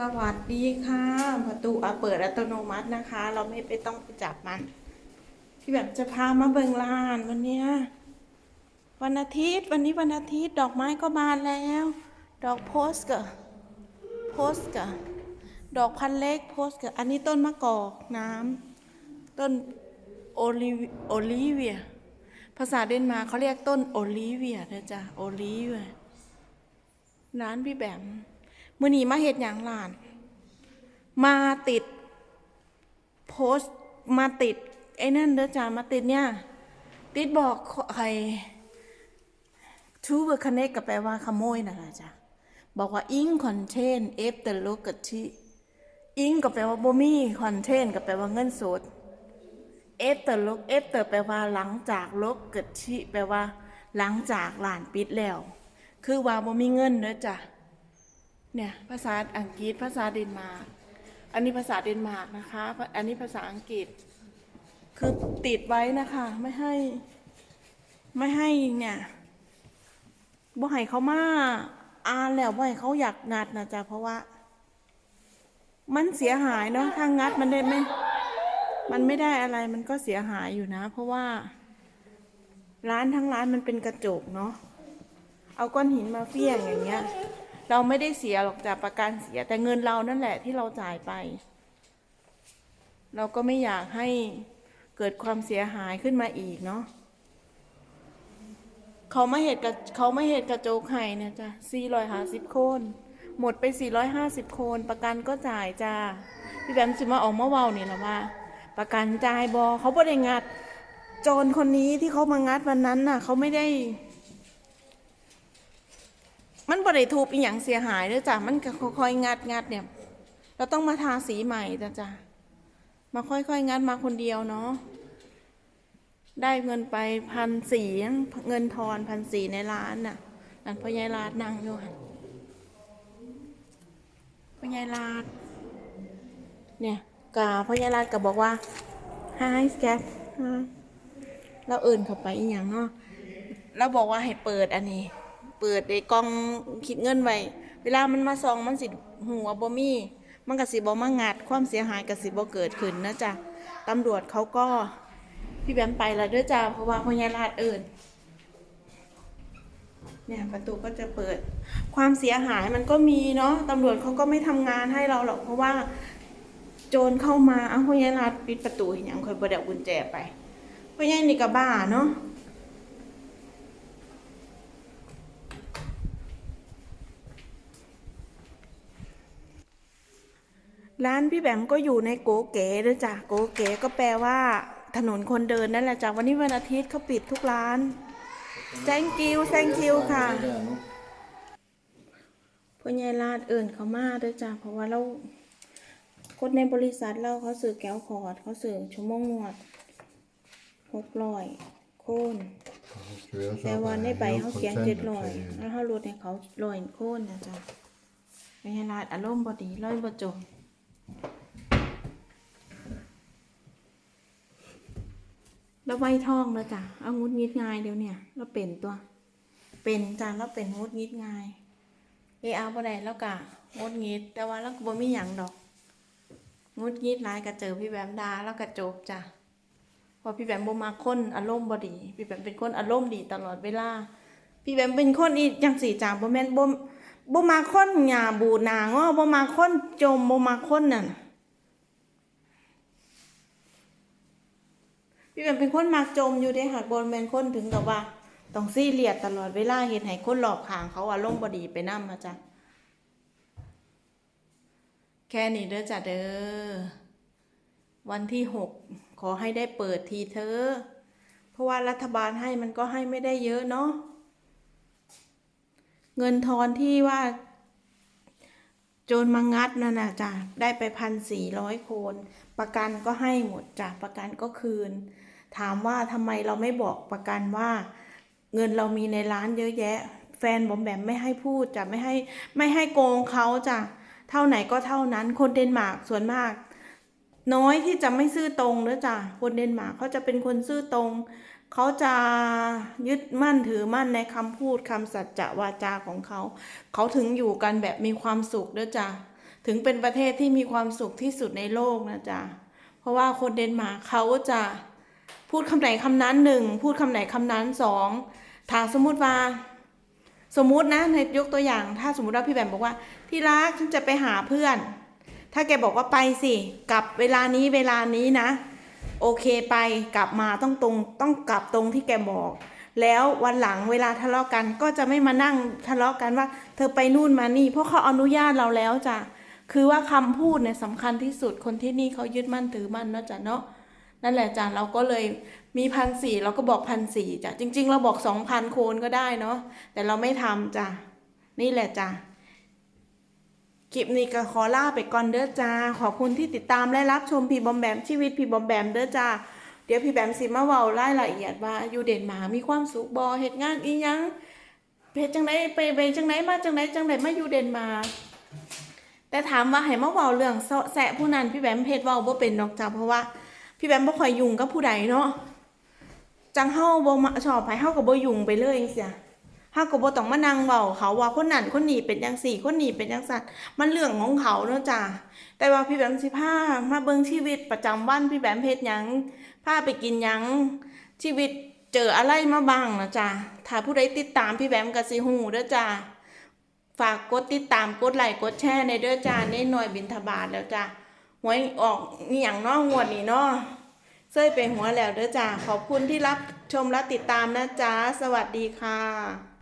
สวัสดีค่ะ ประตูอะเปิดอัตโนมัตินะคะ เราไม่ไปต้องไปจับมัน พี่แบบจะพามาเบิงลานวันเนี้ยวันอาทิตย์วันนี้วันอาทิตย์ดอกไม้ก็บานแล้ว ดอกโพสกะโพสกะดอกพันเล็กโพสกะอันนี้ต้นมะกอกน้ำต้นโอลิโอลิเวีย ภาษาเดนมาร์กเขาเรียกต้นโอลิเวียนะจ๊ะโอลิเวียร้านพี่แบม มื่อนี้มาเห็ดอย่างหลาน มาติดโพสต์มาติด ไอ้นั่นเด้อจ้ามาติดเนี่ย ติดบอกใครทูเบอร์คเนกก็แปลว่าขโมยนั่ะจ้ะบอกว่าอิงคอนเทนเอฟเตอร์โลกชิอิงก็แปลว่าบ่มีคอนเทนก็แปลว่าเงินสดเอฟเตอร์ลกเอฟเตอร์แปลว่าหลังจากลกเกิดชิแปลว่า หลังจากหลานปิดแล้ว คือว่าบ่มีเงินเด้อจ้ะ เนี่ยภาษาอังกฤษภาษาเดนมาร์กอันนี้ภาษาเดนมาร์กนะคะ อันนี้ภาษาอังกฤษ คือติดไว้นะคะไม่ให้ ไม่ให้เนี่ยบ่ให้เขามาอ่านแล้วบ่ให้เขาอยากงัดนะจ๊ะเพราะว่า มันเสียหายเนาะถ้างัดมันได้ไม่มันไม่ได้อะไรมันก็เสียหายอยู่นะ เพราะว่า ร้านทั้งร้านมันเป็นกระจกเนาะเอาก้อนหินมาเฟี้ยงอย่างเงี้ย เราไม่ได้เสียหรอกจากประกันเสีย แต่เงินเรานั่นแหละที่เราจ่ายไป เราก็ไม่อยากให้เกิดความเสียหายขึ้นมาอีกเนาะเขาไม่เหตุกับเขาไม่เหตุกระโจกไห้เนี่ยจ้ะสี่ร้อยห้าสิบโคน หมดไปสี่ร้อยห้าสิบโคน ประกันก็จ่ายจ้าพี่แบมสิมาออกมาเว้านี่แหละว่า ประกันจ่ายบอเขาบ่ได้งัด โจรคนนี้ที่เขามางัดวันนั้นน่ะ เขาไม่ได้ มันบ่ได้ถูกอีหยังเสียหายเด้อจ้ะมันก็ค่อยๆงัดงัดเนี่ย เราต้องมาทาสีใหม่จ้ะจ้ะมาค่อยๆงัดมาคนเดียวเนาะได้เงินไปพันสี่เงินทอนพันสี่ในร้านน่ะนั่นพ่อใหญ่ลาดนั่งอยู่หันพ่อใหญ่ลาด เนี่ยกาพ่อใหญ่ลาดก็บอกว่า hi scat hi เราเอื่นเข้าไปอีหยังเนาะเราบอกว่าให้เปิดอันนี้ เปิดไอ้กล่องคิดเงินไว้เวลามันมาซองมันสิหัวบ่มีมันก็สิบ่มางัดความเสียหายก็สิบ่เกิดขึ้นนะจ๊ะตำรวจเขาก็พี่แบมไปแล้วด้อจ้าเพราะว่าพญาราชเอิญเนี่ยประตูก็จะเปิดความเสียหายมันก็มีเนาะตำรวจเขาก็ไม่ทำงานให้เราหรอกเพราะว่า โจรเข้ามาเอ้าพญาราชปิดประตูเห็นยังคอยบ่ได้เอากุญแจไปพญานี่ก็บ้าเนาะ ร้านพี่แบมก็อยู่ในโกเก๋ด้วยจ้ะโกเก๋ก็แปลว่า ถนนคนเดินนั่นแหละจ้ะวันนี้วันอาทิตย์เขาปิดทุกร้าน thank you thank you ค่ะพ่อใหญ่ลาดเอิ่นเขามาด้วยจ้ะเพราะว่าเราคนในบริษัทเราเขาสื่อแก้วคอร์ดเขาสื่อชั่วโมงนวดหกร้อยโค่นแต่วันในใบเขาเขียนเจ็ดร้อยแล้วเขาลดให้เขาร้อยโค่นนะจ๊ะพ่อใหญ่ลาดอารมณ์บดีร้อยบจบ แล้วไว้ท่องแล้วจ้ะ เอางุดงิดง่ายเดี๋ยวเนี่ยเราเป็นตัว เป็นจ้ะเราเป็นงุดงิดง่าย เอเอาบ่ได้แล้วกะงุดงิด แต่ว่าเราก็บ่มีหยังดอก งุดงิดหลายก็เจอพี่แบมดาแล้วก็จบจ้ะเพอพี่แบมบ่มาคนอารมณ์บ่ดี พี่แบมเป็นคนอารมณ์ดีตลอดเวลา พี่แบมเป็นคนอีจังสี่จ้ะบ่แม่นบ่ บ่มาคนหญ้าบูนางอบ่มาคนจมบ่มาคนนั่นพี่แบมเป็นคนมักจมอยู่เด้ค่ะบนแมนคนถึงกับว่าต้องซี่เรียสตลอดเวลาเห็นให้คนหลอกขางเขาอารมณ์บดีไปนั่มาจ้ะแค่นี้เด้อจ้ะเด้อวันที่หกขอให้ได้เปิดทีเธอเพราะว่ารัฐบาลให้มันก็ให้ไม่ได้เยอะเนาะ เงินทอนที่ว่า โจรมางัดนั่นนะจ้ะได้ไปพันสี่ร้อยโคน ประกันก็ให้หมดจ้ะประกันก็คืน ถามว่าทำไมเราไม่บอกประกันว่า เงินเรามีในร้านเยอะแยะ แฟนบอมแบมไม่ให้พูดจ้ะไม่ให้ไม่ให้โกงเขาจ้ะเท่าไหนก็เท่านั้นคนเดนมาร์กส่วนมากน้อยที่จะไม่ซื่อตรงเด้อจ้ะคนเดนมาร์กเขาจะเป็นคนซื่อตรง เขาจะยึดมั่นถือมั่นในคำพูดคำสัจจะวาจาของเขา เขาถึงอยู่กันแบบมีความสุขด้อจ้ะถึงเป็นประเทศที่มีความสุขที่สุดในโลกนะจ๊ะเพราะว่าคนเดนมาร์กเขาจะพูดคำไหนคำนั้นหนึ่งพูดคำไหนคำนั้นสองถ้าสมมติว่าสมมตินะในยกตัวอย่าง ถ้าสมมติว่าพี่แบมบอกว่า ที่รักฉันจะไปหาเพื่อน ถ้าแกบอกว่าไปสิกลับเวลานี้เวลานี้นะ โอเคไปกลับมาต้องตรงต้องกลับตรงที่แกบอก แล้ววันหลังเวลาทะเลาะกันก็จะไม่มานั่งทะเลาะกันว่า เธอไปนู่นมานี่ เพราะเขาอนุญาตเราแล้วจ้ะคือว่าคำพูดเนี่ยสำคัญที่สุดคนที่นี่เขายึดมั่นถือมั่นเนาะจ้ะเนาะนั่นแหละจ้ะเราก็เลยมีพันสี่เราก็บอกพันสี่จ้ะจริง ๆ เราบอกสองพันโคนก็ได้เนาะแต่เราไม่ทำจ้ะนี่แหละจ้ะ คลิปนี้ก็ขอลาไปก่อนเด้อจ้า ขอบคุณที่ติดตามและรับชมพี่บอมแบมชีวิตพี่บอมแบมเด้อจ้า เดี๋ยวพี่แบมสิมาเว้ารายละเอียดว่าอยู่เดนมาร์กมีความสุขบอเหตุงานอีหยังเพจจังไดไปไปจังไดมาจังไดจังไดมาอยู่เดนมาร์กแต่ถามว่าให้มาเว้าเรื่องเสาะแสะผู้นั้นพี่แบมเพจเว้าบ่เป็นดอกจ้าเพราะว่าพี่แบมบ่ค่อยยุ่งกับผู้ใดเนาะจังเฮาบ่มาชอบไผเฮาก็บ่ยุ่งไปเลยจังซี่ เฮาก็บ่ต้องมานั่งเว้าเขาว่าคนนั้นคนนี้เป็นจังซี่คนนี้เป็นจังซั่นมันเรื่องของเขาเนาะจ้ะแต่ว่าพี่แบมสิพามาเบิ่งชีวิตประจำวันพี่แบมเฮ็ดหยังพาไปกินหยังชีวิตเจออะไรมาบ้างนะจ้ะถ้าผู้ใดติดตามพี่แบมก็สิฮู้เด้อจ้ะฝากกดติดตามกดไลค์กดแชร์ในเด้อจ้าในหน่วยบินทบาทแล้วจ้ะหวยออกนี่หยังนาะงวดนี้เนาะเซ้ยไปหัวแล้วเด้อจ้าขอบคุณที่รับชมและติดตามนะจ้าสวัสดีค่ะ